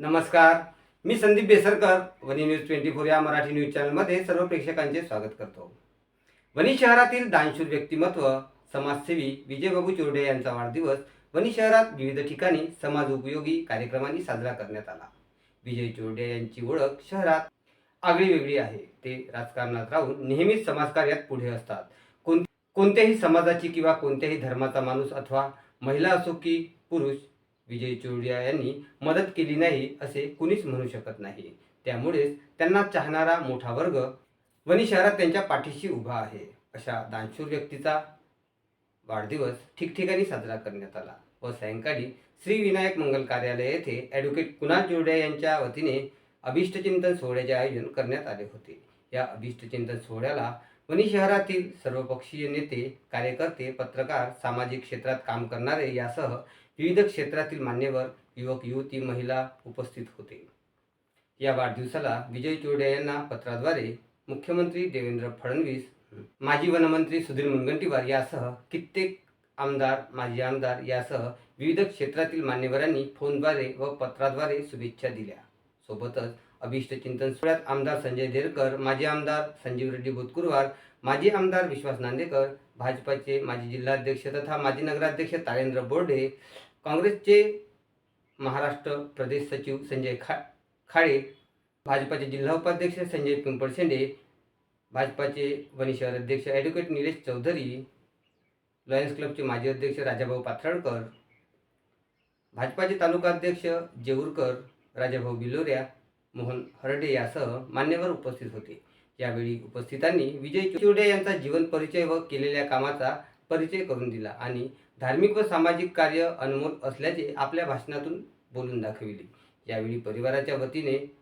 नमस्कार. मी Sandeep Besarkar Wani news twenty four या Marathi news चॅनलमध्ये सर्व प्रेक्षकांचे स्वागत करतो. वणी शहरातील दानशूर व्यक्तिमत्व समाजसेवी विजयबाबू चोरडे यांचा वाढदिवस वणी शहरात विविध ठिकाणी समाज उपयोगी कार्यक्रमांनी साजरा करण्यात आला. विजय चोरडे यांची ओळख शहरात आगळी वेगळी आहे. ते राजकारणात राहून नेहमीच समाजकार्यात पुढे असतात. कोण कोणत्याही समाजाची किंवा कोणत्याही धर्माचा माणूस अथवा महिला असो की पुरुष विजय चोरडिया यांनी मदत केली नाही असे कुणीच म्हणू शकत नाही. त्यामुळेच त्यांना चाहणारा मोठा वर्ग वणी शहरात त्यांच्या पाठीशी उभा आहे. अशा दानशूर व्यक्तीचा वाढदिवस ठिकठिकाणी साजरा करण्यात आला व सायंकाळी श्री विनायक मंगल कार्यालय येथे ॲडव्होकेट कुणाल चोरडिया यांच्या वतीने अभिष्टचिंतन सोहळ्याचे आयोजन करण्यात आले होते. या अभिष्टचिंतन सोहळ्याला वणी शहरातील सर्वपक्षीय नेते कार्यकर्ते पत्रकार सामाजिक क्षेत्रात काम करणारे यासह विविध क्षेत्रातील मान्यवर युवक युवती महिला उपस्थित होते. या वाढदिवसाला विजय चोरडे यांना पत्राद्वारे मुख्यमंत्री देवेंद्र फडणवीस माजी वनमंत्री सुधीर मुनगंटीवार यासह कित्येक आमदार माजी आमदार यासह विविध क्षेत्रातील मान्यवरांनी फोनद्वारे व पत्राद्वारे शुभेच्छा दिल्या. सोबतच अभिष्ट चिंतन सोहळ्यात आमदार संजय देरकर माजी आमदार संजीव रेड्डी भूतकुरवार माजी आमदार विश्वास नांदेकर भाजपाचे माजी जिल्हाध्यक्ष तथा माजी नगराध्यक्ष तारेंद्र बोर्डे काँग्रेसचे महाराष्ट्र प्रदेश सचिव संजय खा खाडे भाजपाचे जिल्हा उपाध्यक्ष संजय पिंपळशेंडे भाजपाचे वनी शहर अध्यक्ष ॲडव्होकेट निलेश चौधरी लॉयन्स क्लबचे माजी अध्यक्ष राजाभाऊ पाथर्डकर भाजपाचे तालुकाध्यक्ष जेऊरकर राजाभाऊ बिलोऱ्या मोहन हरडे यासह मान्यवर उपस्थित होते. यावेळी उपस्थितांनी विजय चिवडे यांचा जीवन परिचय व केलेल्या कामाचा परिचय करून दिला आणि धार्मिक व सामाजिक कार्य अनमोल असल्याचे आपल्या भाषणातून बोलून दाखविले. यावेळी परिवाराच्या वतीने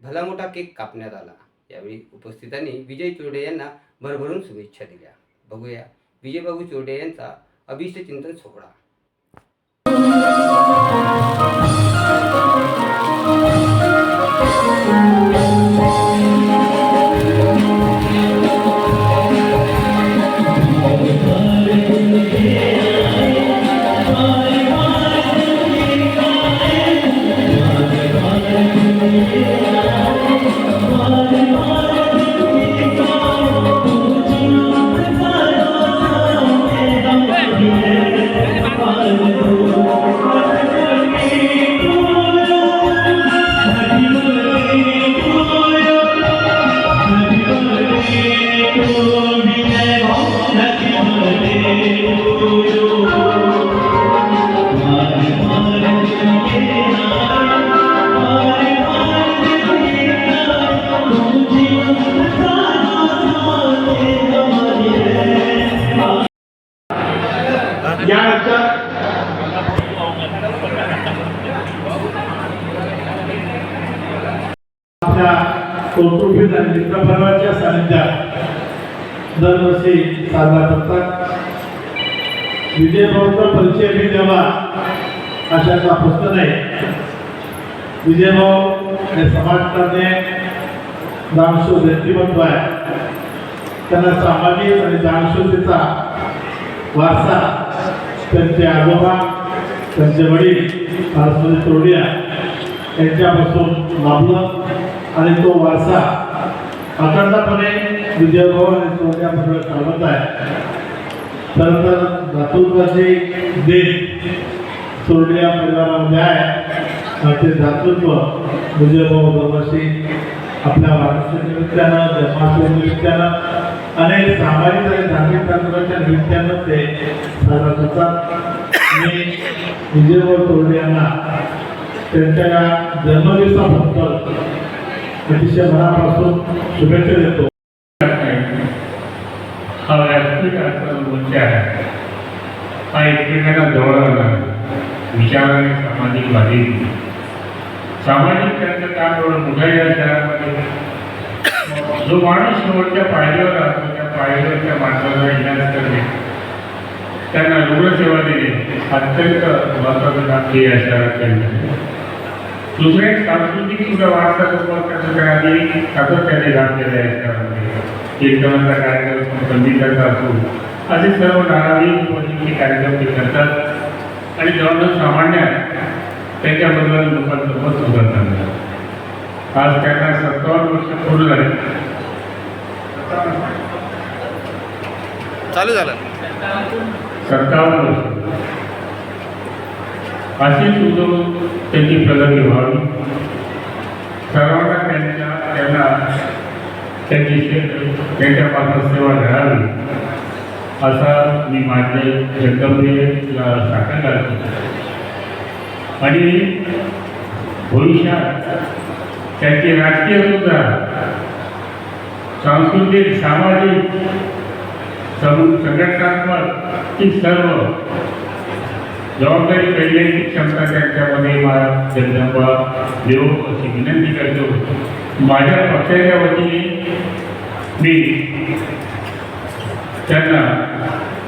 भला मोठा केक कापण्यात आला. यावेळी उपस्थितांनी विजय चोरडे यांना भरभरून शुभेच्छा दिल्या. बघूया विजयबाबू चोरडे यांचा अभिष्ट चिंतन सोहळा. you. दरवर्षी साजरा करतात. विजयभाऊंचा परिचय मी द्यावा अशाचा प्रश्न नाही. विजयभाऊ हे समाजकारणे दानशूर व्यक्तिमत्व आहे. त्यांना सामाजिक आणि दानशूरतेचा वारसा त्यांचे आजोबा त्यांचे वडील सरस्वती तोडिया यांच्यापासून लाभलं आणि तो वारसा अखंडपणे विजयभाऊ आणि तोडियाबरोबर चालवत आहे. खरं तर दातृत्वाचे देश तोडिया परिवारामध्ये आहे. आणि ते दातृत्व विजयभाऊ दरवर्षी आपल्या वारसा निमित्तानं जन्माष्टमी निमित्तानं अनेक सामाजिक आणि धार्मिक कार्यक्रमाच्या निमित्तानं ते साजरा करतात. मी विजयभाऊ तोरडे यांना त्यांच्या जन्मदिवसाबद्दल अतिशय मनापासून शुभेच्छा देतो. हा व्यासपीठ असलेला मोर्चा आहे. हा एकमेकांना जवळ आला विचाराने सामाजिक बाधित सामाजिक त्यांचं काम एवढं मोठ्या या शहरामध्ये. जो माणूस शेवटच्या पायरीवर असतो त्या पायरीवरच्या माणसाला इलाज करणे. त्यांना रुग्णसेवा देणे. अत्यंत महत्वाचं काम ते या शहरात केलं दुसरं सांस्कृतिक सुद्धा वारसा जपण्याचं काय आधी सातत्याने घातलेलं आहे शहरामध्ये कीर्तनाचा कार्यक्रम संगीताचा असो असे सर्व नानाविध पद्धतीचे कार्यक्रम ते करतात. आणि जवळजवळ सामान्य त्यांच्याबद्दल लोकांचं मत होतं आज त्यांना सत्तावन्न वर्ष पूर्ण झाले. चालू झालं. सत्तावन्न वर्ष. अशीच उजवून त्यांची प्रगती व्हावी सर्वांना त्यांच्या त्यांना त्यांची त्यांच्यापासून सेवा घडावी असा मी माझे जगदंबेला साखर घालतो आणि भविष्यात त्यांची राजकीय सुद्धा सांस्कृतिक सामाजिक सं- संघटनात्मक ही सर्व जबाबदारी पेलण्याची क्षमता त्यांच्यामध्ये जगदंबा देव अशी विनंती करतो. माझ्या पक्षाच्या वतीने मी त्यांना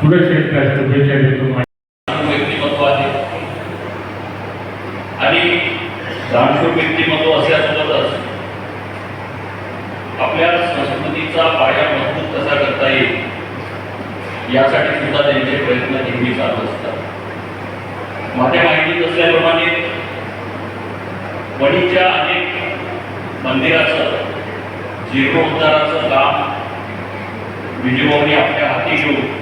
पुढे शेतकऱ्या शुभेच्छा देतो. व्यक्तिमत्व आहे. आणि दानशूर व्यक्तिमत्व असल्यासोबतच आपल्या संस्कृतीचा पाया मजबूत कसा करता येईल यासाठी सुद्धा त्यांचे प्रयत्न नेहमी चालू असतात. माझ्या माहितीत असल्याप्रमाणे वणीच्या अनेक मंदिराचं जीर्णोद्धाराचं काम विजयभाऊनी आपल्या हाती घेऊन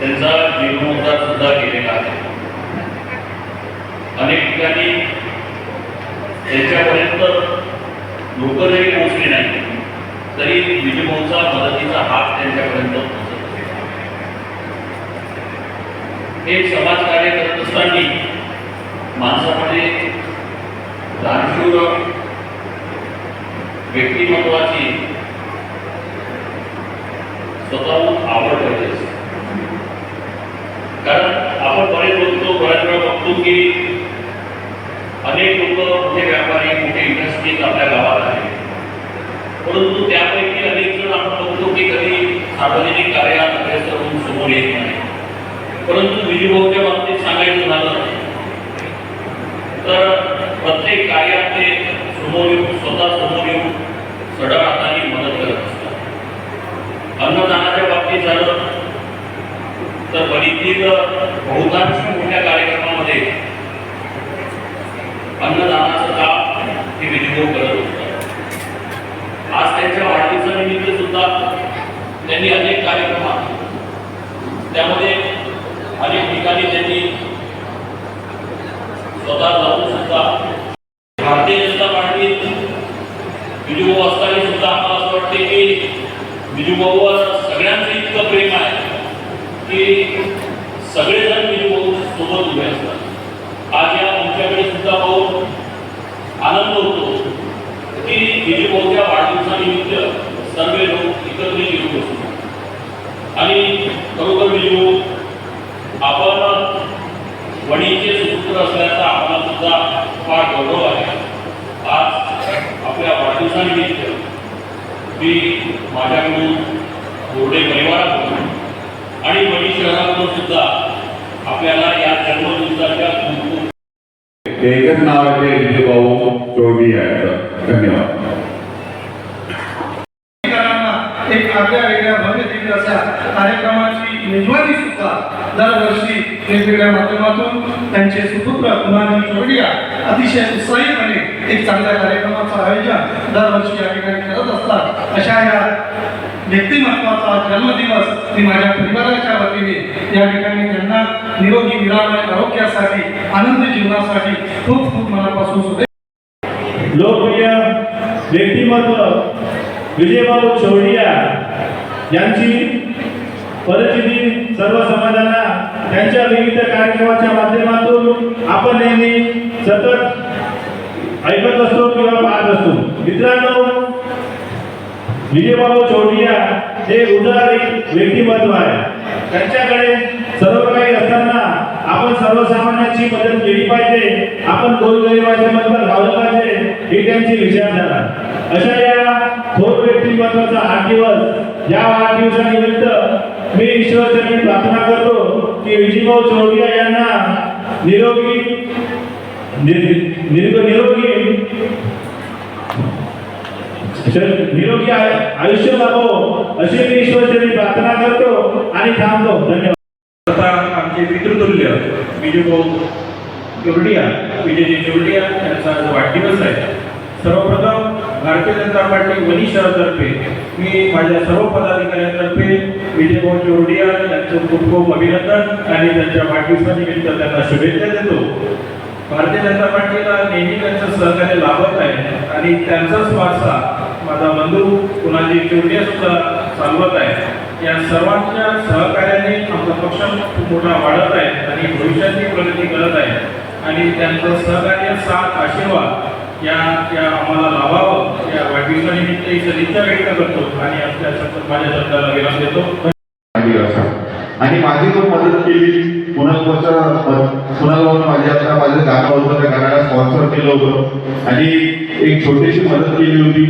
त्यांचा जीर्णोद्धार सुद्धा केलेला आहे. अनेक ठिकाणी त्यांच्यापर्यंत लोक जरी पोहोचली नाही तरी विजयभाऊचा मदतीचा हात त्यांच्यापर्यंत पोहोचत असे. हे समाजकार्य करत असताना माणसामध्ये दानशूर व्यक्तिमत्वाची स्वतःहून आवड पाहिजे कारण आपण बरेच बघतो बऱ्याच वेळा बघतो की अनेक लोक मोठे व्यापारी मोठे इंडस्ट्रीज आपल्या गावात आहेत. परंतु त्यापैकी अनेक जण आपण बघतो की कधी सार्वजनिक कार्यात अग्रेसर होऊन समोर येत नाही. परंतु विजयभाऊच्या बाबतीत सांगायचं झालं तर प्रत्येक कार्यात ते समोर येऊन स्वतः समोर येऊन सडळ हाताने मदत करत असतात. अन्नदानाच्या बाबतीत झालं तर वणीतील बहुतांश मोठ्या कार्यक्रमामध्ये अन्नदानाचं काम हे विधिभोग करत होतं. आज त्यांच्या वाढदिवसानिमित्त सुद्धा त्यांनी अनेक कार्यक्रमात त्यामध्ये अनेक ठिकाणी त्यांनी स्वतः जाऊन सुद्धा भारतीय जनता पार्टीत विजूभाऊ असताना सुद्धा आम्हाला असं वाटते की विजूभाऊवर सगळ्यांचं इतकं प्रेम आहे की सगळेजण विजूभाऊ सोबत उभे असतात आज या आमच्याकडे सुद्धा पाहून आनंद होतो की विजूभाऊच्या वाढदिवसानिमित्त सर्व लोक एकत्रित येऊ बसतो आणि खरोखर विजू आपण वणीचे सुपुत्र असल्याचा आम्हाला सुद्धा फार गौरव आहे. आज आपल्या वाढदिवसानिमित्त मी माझ्याकडून बोर्डे परिवाराकडून आणि वणी शहराकडून सुद्धा आपल्याला या जन्मदिवसाच्या एकच नाव आहे ते विजयभाऊ चौधरी आहे. धन्यवाद. एक आगळ्या वेगळ्या भव्य अशा कार्यक्रमाची मेजवानी सुद्धा दरवर्षी वेगवेगळ्या माध्यमातून त्यांचे सुपुत्र कुमारी चोरडिया अतिशय उत्साहीपणे एक चांगल्या कार्यक्रमाचं आयोजन दरवर्षी या ठिकाणी करत असतात. अशा या व्यक्तिमत्वाचा जन्मदिवस मी माझ्या परिवाराच्या वतीने या ठिकाणी त्यांना निरोगी निरामय आरोग्यासाठी आनंदी जीवनासाठी खूप खूप मनापासून शुभेच्छा. लोकप्रिय व्यक्तिमत्व विजयबाबू चौडिया यांची परिस्थिती सर्व समाजाला त्यांच्या विविध कार्यक्रमाच्या माध्यमातून आपण नेहमी सतत ऐकत असतो किंवा पाहत असतो. मित्रांनो विजयबाबू चौटिया हे उदार एक व्यक्तिमत्व आहे. त्यांच्याकडे सर्व काही असताना आपण सर्वसामान्यांची मदत केली पाहिजे. आपण गोरगरिबाच्या मदत लावलं पाहिजे ही त्यांची विचारधारा. अशा या थोर व्यक्तिमत्वाचा आठ दिवस. या आठ मी ईश्वरचरणी प्रार्थना करतो की विजयभाऊ चौडिया यांना निरोगी निर- निरोगी निरोगी आयुष्य लाभो अशी मी ईश्वरचरणी प्रार्थना करतो आणि थांबतो. धन्यवाद. आता आमचे पितृतुल्य विजयभाऊ चोरडिया विजयजी चोरडिया यांचा जो वाढदिवस आहे. सर्वप्रथम भारतीय जनता पार्टी वणी शहरातर्फे मी माझ्या सर्व पदाधिकाऱ्यांतर्फे विजय भाऊ चोरडिया यांचं खूप खूप अभिनंदन आणि त्यांच्या वाढदिवसानिमित्त त्यांना शुभेच्छा देतो. भारतीय जनता पार्टीला नेहमी त्यांचं सहकार्य लाभत आहे आणि त्यांचाच वारसा माझा बंधू कुणाजी चोरडिया सुद्धा चालवत आहे. या सर्वांच्या सहकार्याने आमचा पक्ष खूप मोठा वाढत आहे आणि भविष्यातही प्रगती करत आहे. आणि त्यांचं सहकार्य साथ आशीर्वाद या त्या आम्हाला लावावं या वाढदिवसानिमित्त ही सदिच्छा व्यक्त करतो आणि आपल्या माझ्या शब्दाला विराम देतो. आणि माझी पण मदत केली कुणालवरच्या माझ्या आता माझं गाणं होतं त्या गाण्याला स्पॉन्सर केलं होतं. आणि एक छोटीशी मदत केली होती.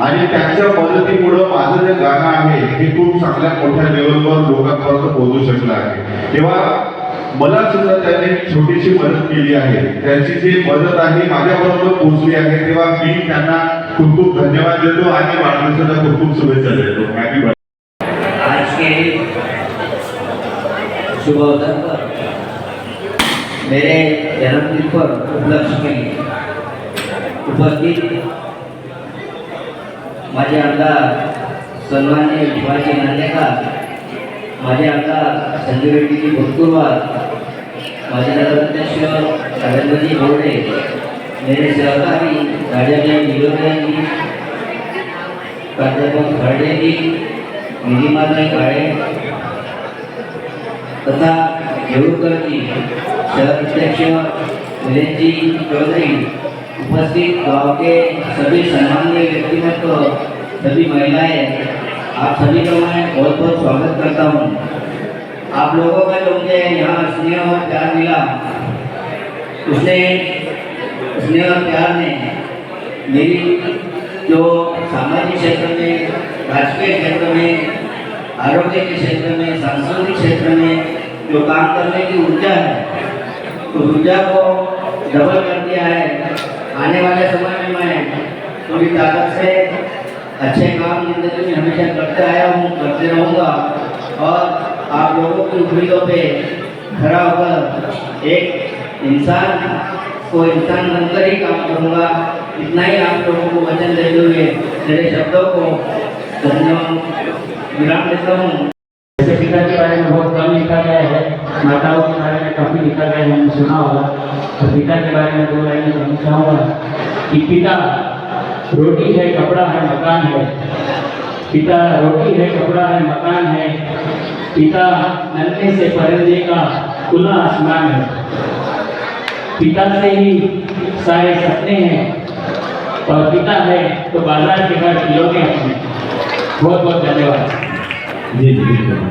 आणि त्यांच्या मदतीमुळं माझं जे गाणं आहे हे खूप चांगल्या मोठ्या लेवलवर लोकांपर्यंत पोहोचू शकलं आहे. तेव्हा मला सुद्धा त्यांनी छोटीशी मदत केली आहे. त्यांची जी मदत आहे माझ्याबरोबर पोहोचली आहे तेव्हा मी त्यांना खूप खूप धन्यवाद देतो आणि वाढदिवसाच्या खूप खूप शुभेच्छा देतो. हॅपी आज के शुभ अवसर पर मेरे जन्मदिन पर उपलक्ष्य में उपस्थित माझे आमदार सन्मान्य शिवाजी नांदेकर माझे आमदार संजय रेड्डीजी भोसकुरवार माझे नगराध्यक्ष नरेंद्रजी बोर्डे मेरे सहकारी राजाजी निलोदे प्राध्यापक खरडेजी निधीमाताई काळे तथा देऊकरजी शहराध्यक्ष विरेन चौधरी उपस्थित गांव के सभी सम्मान्य व्यक्तिमत्व सभी महिलाएं आप सभी का मैं बहुत बहुत स्वागत करता हूँ। आप लोगों का जो मुझे यहाँ स्नेह और प्यार मिला, उसने स्नेह और प्यार ने मेरी जो सामाजिक क्षेत्र में, राजकीय क्षेत्र में, आरोग्य के क्षेत्र में, सांस्कृतिक क्षेत्र में जो काम करने की ऊर्जा है, उस ऊर्जा को डबल कर दिया है। आने वाले समय में मैं पूरी ताकत से अच्छे काम ज़िंदगी में हमेशा करते आया हूँ, करते रहूँगा। और आप लोगों की उम्मीदों पे खड़ा होकर एक इंसान को इंसान बनकर ही काम करूँगा। इतना ही आप लोगों को वचन देते हुए मेरे शब्दों को विराम देता हूँ। जैसे पिता के बारे में बहुत कम लिखा गया है, माताओं के बारे में काफ़ी लिखा गया है, हमने सुना होगा। तो पिता के बारे में दो लाइन कहना चाहूँगा कि पिता रोटी है कपड़ा है मकान है। पिता रोटी है कपड़ा है मकान है। पिता नन्हे से परिंदे का खुला आसमान है। पिता से ही सारे सपने हैं। और पिता है तो बाजार के घर खिलौने अपने बहुत बहुत धन्यवाद जी जी जी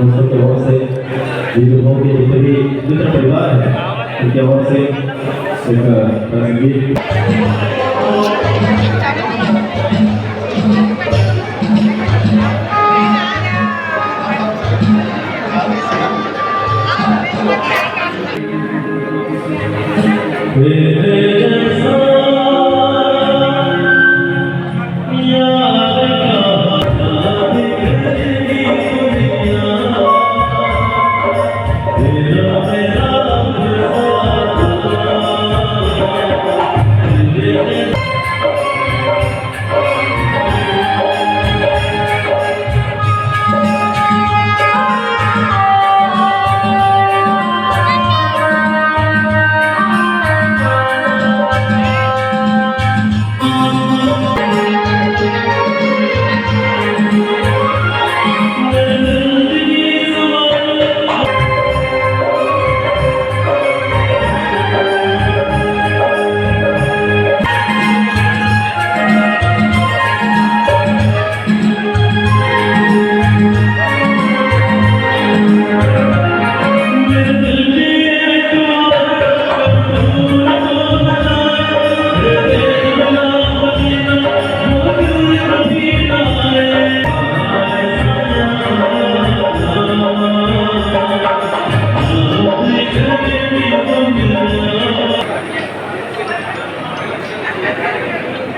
दोस्तों की ओर से बुजुर्गों के जितने भी मित्र परिवार है उनके ओर से एक Amen.